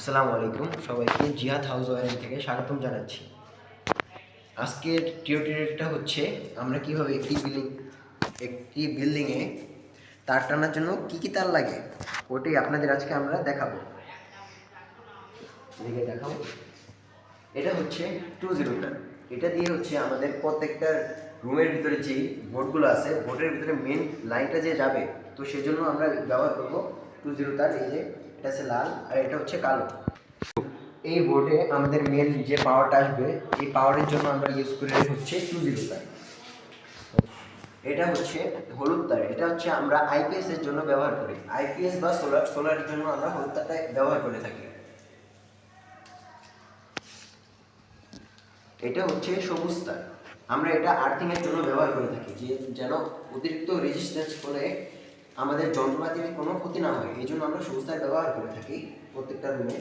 আসসালামু আলাইকুম। সবাইকে জিহাদ হাউস ওয়ারিং থেকে স্বাগতম জানাচ্ছি। আজকের টিউটোরিয়ালটা হচ্ছে, আমরা কীভাবে একটি বিল্ডিং, একটি বিল্ডিংয়ে তার টানার জন্য কি কি তার লাগে, ওটাই আপনাদের আজকে আমরা দেখাবো। এদিকে দেখাবো এটা হচ্ছে টু জিরো তার এটা দিয়ে হচ্ছে আমাদের প্রত্যেকটা রুমের ভিতরে যে বোর্ডগুলো আছে, বোর্ডের ভিতরে মেন লাইনটা যে যাবে, তো সেজন্য আমরা ব্যবহার করব টু জিরো তার এই যে এটা হচ্ছে লাল, আর এটা হচ্ছে কালো। এই বোর্ডে আমাদের মেন যে পাওয়ারটা আসবে, এই পাওয়ারের জন্য আমরা ইউজ করে হচ্ছে টু জিরো তার এটা হচ্ছে হলুদ তার, এটা হচ্ছে আমরা আইপিএস এর জন্য ব্যবহার করি। আইপিএস বা সোলার সোলারের জন্য আমরা হলুদ তারটা ব্যবহার করে থাকি। এটা হচ্ছে সবুজ তার। আমরা এটা আর্থিং এর জন্য ব্যবহার করে থাকি, যে যেন অতিরিক্ত রেজিস্ট্যান্স ফলে আমাদের যন্ত্রপাতির কোনো ক্ষতি না হয়, এই জন্য আমরা সবুজ ব্যবহার করে থাকি প্রত্যেকটা রুমে।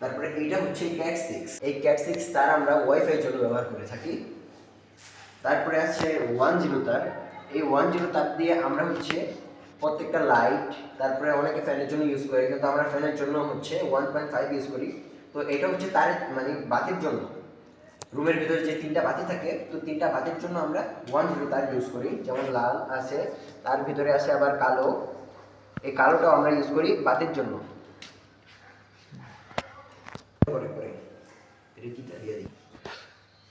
তারপরে এইটা হচ্ছে ক্যাট সিক্স এই ক্যাট সিক্স তার আমরা ওয়াইফাই জন্য ব্যবহার করে থাকি। তারপরে আছে ওয়ান জিরো তার। এই ওয়ান জিরো তার দিয়ে আমরা হচ্ছে প্রত্যেকটা লাইট তারপরে অনেকে ফ্যানের জন্য ইউজ করে, কিন্তু আমরা ফ্যানের জন্য হচ্ছে ওয়ান পয়েন্ট ফাইভ ইউজ করি। তো এটা হচ্ছে তার মানে বাতির জন্য। রুমের ভিতরে যে তিনটা বাতি থাকে, তো তিনটা বাতির জন্য আমরা ওয়ান জিরো তার ইউজ করি। যেমন লাল আছে, তার ভিতরে আছে আবার কালো। এই কালোটাও আমরা ইউজ করি বাতির জন্য।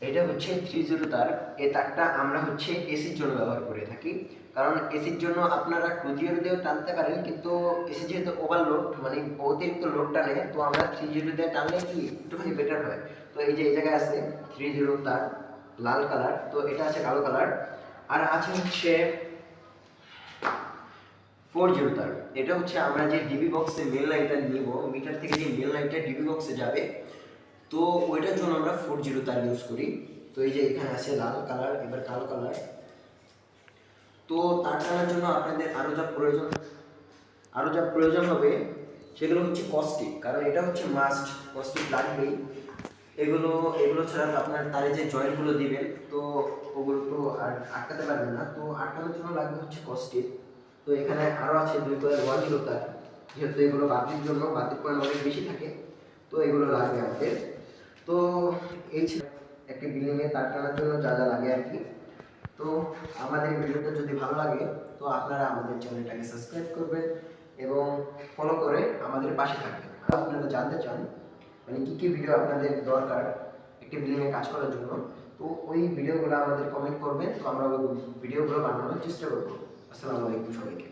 এটা হচ্ছে থ্রি জিরো তার। এই তারটা আমরা হচ্ছে এসির জন্য ব্যবহার করে থাকি। কারণ এসির জন্য আপনারা টু জিরো দিয়েও টানতে পারেন, কিন্তু এসি যেহেতু ওভারলোড মানে অতিরিক্ত লোড টানে, তো আমরা থ্রি জিরো দিয়ে টানলে কি একটুখানি বেটার হয়। তো এই যে এই জায়গায় আছে থ্রি জিরো তার লাল কালার তো এটা আছে কালো কালার আর আছে হচ্ছে ফোর জিরো তার এটা হচ্ছে আমরা যে ডিবি বক্সে মেল লাইনটা নিব মিটার থেকে যে মেল লাইনটা ডিবি বক্সে যাবে, তো ওইটার জন্য আমরা ফোর জিরো তার ইউজ করি। তো এই যে এখানে আছে লাল কালার এবার কালো কালার তো তার টানার জন্য আপনাদের আরও যা প্রয়োজন আরও যা প্রয়োজন হবে, সেগুলো হচ্ছে কস্টিক কারণ এটা হচ্ছে মাস্ট কস্টিক লাগবেই। এগুলো এগুলো ছাড়া আপনার তারে যে জয়েন্টগুলো দিবেন, তো ওগুলো তো আর আটকাতে পারবেন না। তো আটকানোর জন্য লাগবে হচ্ছে কস্টিক তো এখানে আরও আছে দুই করে ওয়ান জিরো তার। যেহেতু এগুলো বাতির জন্য, বাতির পয়েন্ট অনেক বেশি থাকে, তো এগুলো লাগবে আমাদের। তো এই একটি বিল্ডিংয়ে তার টানার জন্য যা যা লাগে আর কি। তো আমাদের ভিডিওটা যদি ভালো লাগে, তো আপনারা আমাদের চ্যানেলটাকে সাবস্ক্রাইব করবেন এবং ফলো করে আমাদের পাশে থাকবেন। আপনারা জানতে চান মানে কী কী ভিডিও আপনাদের দরকার? একটি বিল্ডিংয়ে কাজ করার জন্য। তো ওই ভিডিওগুলো আমাদের কমেন্ট করবেন। তো আমরা ওই ভিডিওগুলো বানানোর চেষ্টা করব। আসসালামু আলাইকুম সবাইকে।